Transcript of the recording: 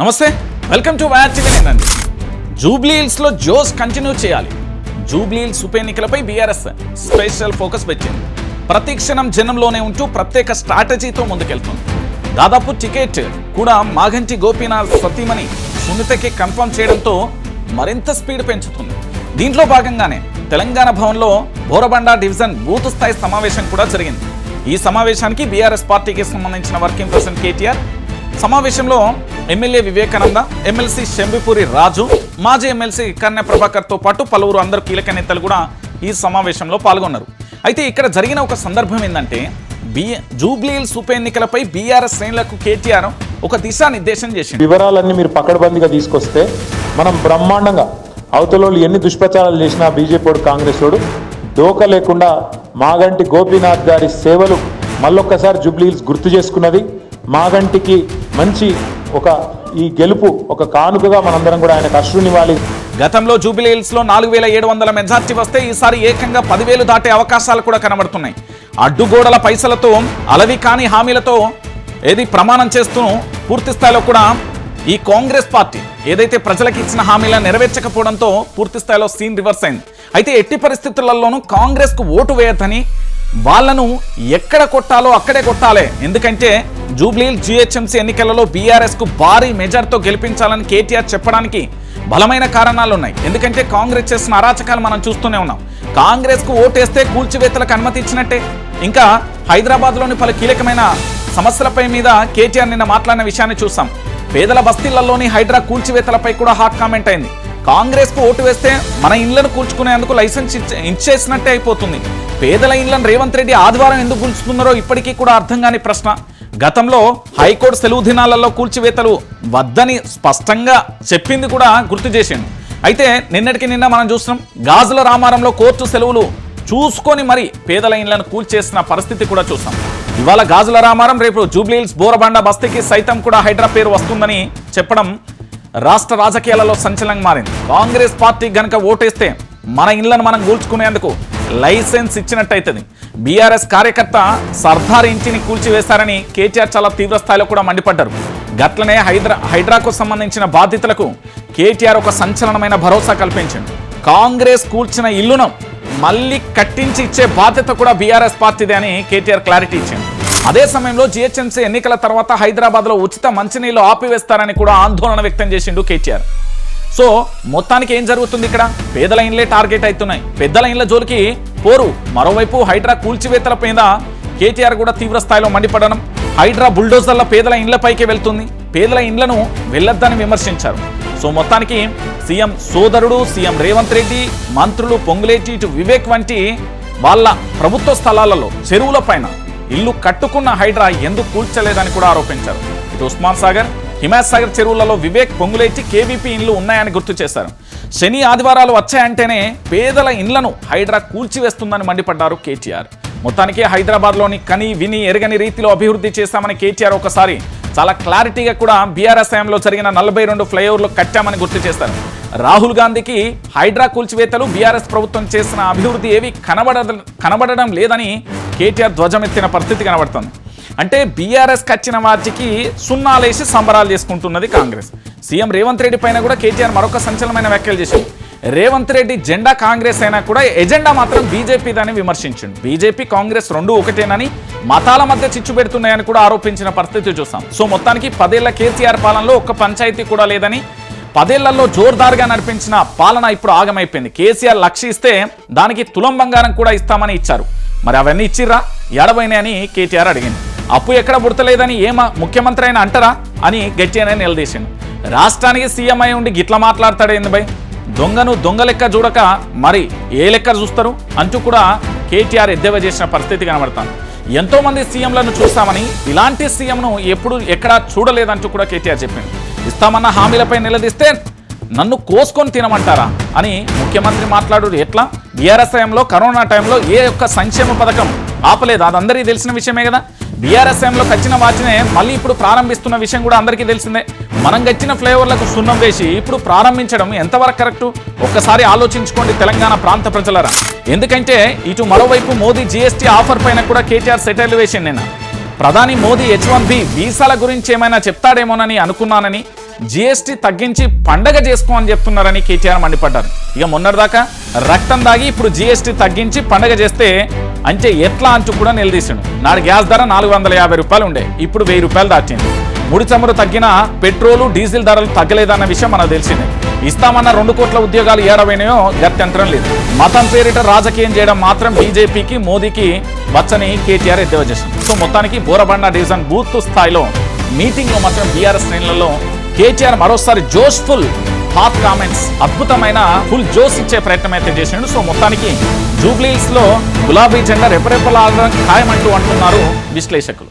నమస్తే welcome to వ్యాచిగా అండి. జూబ్లీహిల్స్లో జోస్ కంటిన్యూ చేయాలి. జూబ్లీహిల్స్ ఉప ఎన్నికలపై బీఆర్ఎస్ స్పెషల్ ఫోకస్ పెట్టింది. ప్రతి క్షణం జనంలోనే ఉంటూ ప్రత్యేక స్ట్రాటజీతో ముందుకెళ్తుంది. దాదాపు టికెట్ కూడా మాగంటి గోపీనాథ్ సతీమణి సునీతకి కన్ఫర్మ్ చేయడంతో మరింత స్పీడ్ పెంచుతుంది. దీంట్లో భాగంగానే తెలంగాణ భవన్లో బోరబండ డివిజన్ బూత్ స్థాయి సమావేశం కూడా జరిగింది. ఈ సమావేశానికి బీఆర్ఎస్ పార్టీకి సంబంధించిన వర్కింగ్ ప్రెసిడెంట్ కేటీఆర్ సమావేశంలో ఎమ్మెల్యే వివేకానంద ఎమ్మెల్సీ శంభిపూరి రాజు మాజీ ఎమ్మెల్సీ కన్య ప్రభాకర్తో పాటు పలువురు అందరు కీలక నేతలు కూడా ఈ సమావేశంలో పాల్గొన్నారు. అయితే ఇక్కడ జరిగిన ఒక సందర్భం ఏంటంటే బి జూబ్లీహిల్స్ ఉప ఎన్నికలపై బీఆర్ఎస్ శ్రేణులకు కేటీఆర్ ఒక దిశానిర్దేశం చేసింది వివరాలన్నీ మీరు పకడ్బందీగా తీసుకొస్తే మనం బ్రహ్మాండంగా అవతలలో ఎన్ని దుష్ప్రచారాలు చేసినా బీజేపీ కాంగ్రెస్ వాడు దోక లేకుండా మాగంటి గోపీనాథ్ గారి సేవలు మళ్ళొక్కసారి జూబ్లీహిల్స్ గుర్తు చేసుకున్నది మాగంటికి మంచి ఒక ఈ గెలుపు ఒక కానుకగా మనందరం కూడా ఆయనకు అశ్రునివ్వాలి గతంలో జూబిలీహిల్స్లో నాలుగు వేల ఏడు వందల మెజార్టీ వస్తే ఈసారి ఏకంగా పదివేలు దాటే అవకాశాలు కూడా కనబడుతున్నాయి. అడ్డుగోడల పైసలతో అలవి కాని హామీలతో ఏది ప్రమాణం చేస్తూ పూర్తి స్థాయిలో కూడా ఈ కాంగ్రెస్ పార్టీ ఏదైతే ప్రజలకు ఇచ్చిన హామీలను నెరవేర్చకపోవడంతో పూర్తి స్థాయిలో సీన్ రివర్స్ అయింది. అయితే ఎట్టి పరిస్థితులలోనూ కాంగ్రెస్కు ఓటు వేయద్దని వాళ్ళను ఎక్కడ కొట్టాలో అక్కడే కొట్టాలి. ఎందుకంటే జూబ్లీల్ జీహెచ్ఎంసీ ఎన్నికలలో బీఆర్ఎస్కు భారీ మెజార్తో గెలిపించాలని కేటీఆర్ చెప్పడానికి బలమైన కారణాలు ఉన్నాయి ఎందుకంటే కాంగ్రెస్ చేసిన అరాచకాలు మనం చూస్తూనే ఉన్నాం. కాంగ్రెస్కు ఓటేస్తే కూల్చివేతలకు అనుమతి ఇచ్చినట్టే. ఇంకా హైదరాబాద్లోని పలు కీలకమైన సమస్యలపై మీద కేటీఆర్ నిన్న మాట్లాడిన విషయాన్ని చూసాం పేదల బస్తీలలోని హైడ్రా కూల్చివేతలపై కూడా హాట్ కామెంట్ అయింది. కాంగ్రెస్కు ఓటు వేస్తే మన ఇళ్ళను కూల్చుకునేందుకు లైసెన్స్ ఇచ్చే- ఇచ్చేసినట్టే అయిపోతుంది. పేదల ఇళ్ళను రేవంత్ రెడ్డి ఆదివారం ఎందుకు కూల్చుతున్నారో ఇప్పటికీ కూడా అర్థం కాని ప్రశ్న. గతంలో హైకోర్టు సెలవు దినాలలో కూల్చివేతలు వద్దని స్పష్టంగా చెప్పింది కూడా గుర్తు చేసింది అయితే నిన్నటికి నిన్న మనం చూస్తున్నాం గాజుల రామారంలో కోర్టు సెలవులు చూసుకొని మరి పేదల ఇళ్ళను కూల్చేసిన పరిస్థితి కూడా చూసాం ఇవాళ గాజుల రామారం రేపు జూబ్లీహిల్స్ బోరబండ బస్తీకి సైతం కూడా హైడ్రా పేరు వస్తుందని చెప్పడం రాష్ట్ర రాజకీయాలలో సంచలనంగా మారింది. కాంగ్రెస్ పార్టీ గనక ఓటేస్తే మన ఇళ్ళను మనం కూల్చుకునేందుకు లైసెన్స్ ఇచ్చినట్టయితది. బీఆర్ఎస్ కార్యకర్త సర్దార్ ఇంటిని కూల్చివేశారని కేటీఆర్ చాలా తీవ్ర స్థాయిలో కూడా మండిపడ్డారు. గట్లనే హైదరా హైడ్రాకు సంబంధించిన బాధితులకు కేటీఆర్ ఒక సంచలనమైన భరోసా కల్పించింది కాంగ్రెస్ కూల్చిన ఇల్లును మళ్ళీ కట్టించి ఇచ్చే బాధ్యత కూడా బీఆర్ఎస్ పార్టీదే అని కేటీఆర్ క్లారిటీ ఇచ్చింది అదే సమయంలో జిహెచ్ఎంసీ ఎన్నికల తర్వాత హైదరాబాద్లో ఉచిత మంచినీళ్ళు ఆపివేస్తారని కూడా ఆందోళన వ్యక్తం చేసిండు కేటీఆర్. సో మొత్తానికి ఏం జరుగుతుంది ఇక్కడ? పేద లైన్లే టార్గెట్ అవుతున్నాయి. పెద్ద లైన్ల జోలికి పోరు. మరోవైపు హైడ్రా కూల్చివేతల మీద కేటీఆర్ కూడా తీవ్ర స్థాయిలో మండిపడడం హైడ్రా బుల్డోజర్ల పేదల ఇండ్లపైకి వెళ్తుంది. పేదల ఇండ్లను వెళ్ళొద్దని విమర్శించారు. సో మొత్తానికి సీఎం సోదరుడు సీఎం రేవంత్ రెడ్డి మంత్రులు పొంగులేటి ఇటు వివేక్ వంటి వాళ్ళ ప్రభుత్వ స్థలాలలో చెరువుల పైన ఇల్లు కట్టుకున్న హైడ్రా ఎందుకు కూల్చలేదని కూడా ఆరోపించారు. ఇటు ఉస్మాన్ సాగర్ హిమాయత్ సాగర్ చెరువులలో వివేక్ పొంగులేటి కేవీపీ ఇండ్లు ఉన్నాయని గుర్తు చేశారు. శని ఆదివారాలు వచ్చాయంటేనే పేదల ఇండ్లను హైడ్రా కూల్చివేస్తుందని మండిపడ్డారు కేటీఆర్. మొత్తానికి హైదరాబాద్లోని కని విని ఎరగని రీతిలో అభివృద్ధి చేశామని కేటీఆర్ ఒకసారి చాలా క్లారిటీగా కూడా బీఆర్ఎస్ హయాంలో జరిగిన నలభై రెండు ఫ్లైఓవర్లు కట్టామని గుర్తు చేశారు. రాహుల్ గాంధీకి హైడ్రా కూల్చివేతలు బీఆర్ఎస్ ప్రభుత్వం చేసిన అభివృద్ధి ఏవి కనబడ కనబడడం లేదని కేటీఆర్ ధ్వజమెత్తిన పరిస్థితి కనబడుతుంది. అంటే బీఆర్ఎస్ కచ్చిన వారికి సున్నాలేసి సంబరాలు చేసుకుంటున్నది కాంగ్రెస్. సీఎం రేవంత్ రెడ్డి పైన కూడా కేటీఆర్ మరొక సంచలనమైన వ్యాఖ్యలు చేశారు రేవంత్ రెడ్డి జెండా కాంగ్రెస్ అయినా కూడా ఎజెండా మాత్రం బీజేపీదని విమర్శించిండు. బీజేపీ కాంగ్రెస్ రెండు ఒకటేనని మతాల మధ్య చిచ్చు పెడుతున్నాయని కూడా ఆరోపించిన పరిస్థితి చూసాం. సో మొత్తానికి పదేళ్ళ కేసీఆర్ పాలనలో ఒక్క పంచాయతీ కూడా లేదని పదేళ్ళలో జోర్దార్గా నడిపించిన పాలన ఇప్పుడు ఆగమైపోయింది. కేసీఆర్ లక్ష ఇస్తే దానికి తులం బంగారం కూడా ఇస్తామని ఇచ్చారు. మరి అవన్నీ ఇచ్చిర్రా? ఎడబోయినాయి అని కేటీఆర్ అడిగింది అప్పు ఎక్కడ పుడతలేదని ఏమా ముఖ్యమంత్రి అయినా అంటారా అని గట్టిగానే నిలదీసిండు. రాష్ట్రానికి సీఎం అయి ఉండి గిట్ల మాట్లాడతాడేంది బై దొంగను దొంగ లెక్క చూడక మరి ఏ లెక్క చూస్తారు? అంటూ కూడా కేటీఆర్ ఎద్దేవా చేసిన పరిస్థితి కనబడతాను ఎంతోమంది సీఎంలను చూస్తామని ఇలాంటి సీఎంను ఎప్పుడు ఎక్కడా చూడలేదంటూ కూడా కేటీఆర్ చెప్పింది ఇస్తామన్న హామీలపై నిలదీస్తే నన్ను కోసుకొని తినమంటారా అని ముఖ్యమంత్రి మాట్లాడు ఎట్లా? బీఆర్ఎస్ టైంలో కరోనా టైంలో ఏ ఒక్క సంక్షేమ పథకం ఆపలేదు. అది అందరికీ తెలిసిన విషయమే కదా. బీఆర్ఎస్ కచ్చిన వాచ్నే మళ్ళీ ఇప్పుడు ప్రారంభిస్తున్న విషయం కూడా అందరికీ తెలిసిందే. మనం గచ్చిన ఫ్లేవర్లకు సున్నం వేసి ఇప్పుడు ప్రారంభించడం ఎంతవరకు కరెక్టు? ఒక్కసారి ఆలోచించుకోండి తెలంగాణ ప్రాంత ప్రజలరా. ఎందుకంటే ఇటు మరోవైపు మోదీ జీఎస్టీ ఆఫర్ పైన కూడా కేటీఆర్ సెటిల్ వేసింది నిన్న. ప్రధాని మోదీ హెచ్ వన్ బి వీసాల గురించి ఏమైనా చెప్తాడేమోనని అనుకున్నానని జీఎస్టీ తగ్గించి పండగ చేసుకో అని చెప్తున్నారని కేటీఆర్ మండిపడ్డారు. ఇక మొన్నటిదాకా రక్తం దాగి ఇప్పుడు జీఎస్టీ తగ్గించి పండగ చేస్తే అంటే ఎట్లా అంచు కూడా నిలదీశాడు. నాడు గ్యాస్ ధర నాలుగు వందల యాభై రూపాయలు ఉండే. ఇప్పుడు వెయ్యి రూపాయలు దాటింది. ముడి చమురు తగ్గినా పెట్రోలు డీజిల్ ధరలు తగ్గలేదన్న విషయం మనకు తెలిసిందే. ఇస్తామన్న రెండు కోట్ల ఉద్యోగాలు ఏడవైనాయో గత్యంతరం లేదు. మతం పేరిట రాజకీయం చేయడం మాత్రం బీజేపీకి మోదీకి వచ్చని కేటీఆర్ ఎద్దేవా చేసింది. సో మొత్తానికి బోరబండ డివిజన్ బూత్ స్థాయిలో మీటింగ్లో మాత్రం బీఆర్ఎస్ శ్రేణులలో కేటీఆర్ మరోసారి జోష్ఫుల్ హాట్ కామెంట్స్ అద్భుతమైన ఫుల్ జోస్ ఇచ్చే ప్రయత్నం అయితే చేసిండు. సో మొత్తానికి జూబ్లీస్లో గులాబీ జెండా రెపరెపలాగడం ఖాయమంటూ అంటున్నారు విశ్లేషకులు.